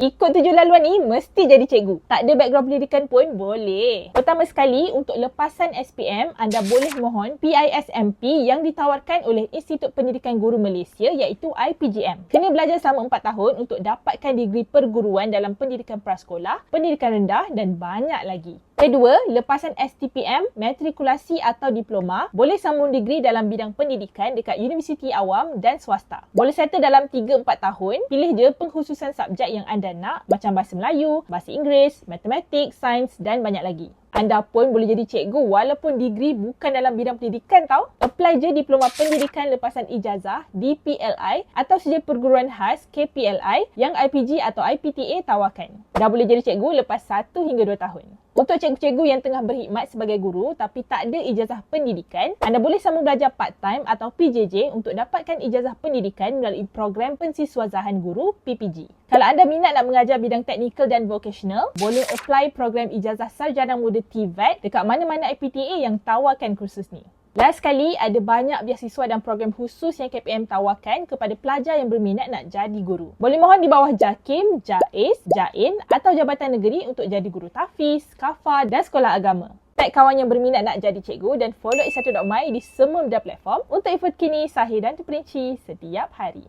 Ikut tujuh laluan ni, mesti jadi cikgu. Tak ada background pendidikan pun boleh. Pertama sekali, untuk lepasan SPM, anda boleh mohon PISMP yang ditawarkan oleh Institut Pendidikan Guru Malaysia iaitu IPGM. Kena belajar selama empat tahun untuk dapatkan degree perguruan dalam pendidikan prasekolah, pendidikan rendah dan banyak lagi. Kedua, lepasan STPM, matrikulasi atau diploma, boleh sambung degree dalam bidang pendidikan dekat universiti awam dan swasta. Boleh settle dalam 3-4 tahun, pilih je pengkhususan subjek yang anda nak macam bahasa Melayu, bahasa Inggeris, matematik, sains dan banyak lagi. Anda pun boleh jadi cikgu walaupun degree bukan dalam bidang pendidikan tau. Apply je Diploma Pendidikan Lepasan Ijazah DPLI atau saja perguruan khas KPLI yang IPG atau IPTA tawarkan. Dah boleh jadi cikgu lepas 1 hingga 2 tahun. Untuk cikgu-cikgu yang tengah berkhidmat sebagai guru tapi tak ada ijazah pendidikan, anda boleh sambung belajar part-time atau PJJ untuk dapatkan ijazah pendidikan melalui program pensiswazahan guru PPG. Kalau anda minat nak mengajar bidang teknikal dan vocational, boleh apply program ijazah sarjana muda TVET dekat mana-mana IPTA yang tawarkan kursus ni. Last sekali, ada banyak beasiswa dan program khusus yang KPM tawarkan kepada pelajar yang berminat nak jadi guru. Boleh mohon di bawah JAKIM, JAIS, JAIN atau Jabatan Negeri untuk jadi guru tafiz, kafa dan sekolah agama. Tag kawan yang berminat nak jadi cikgu dan follow is1.my di semua media platform untuk info kini, sahih dan terperinci setiap hari.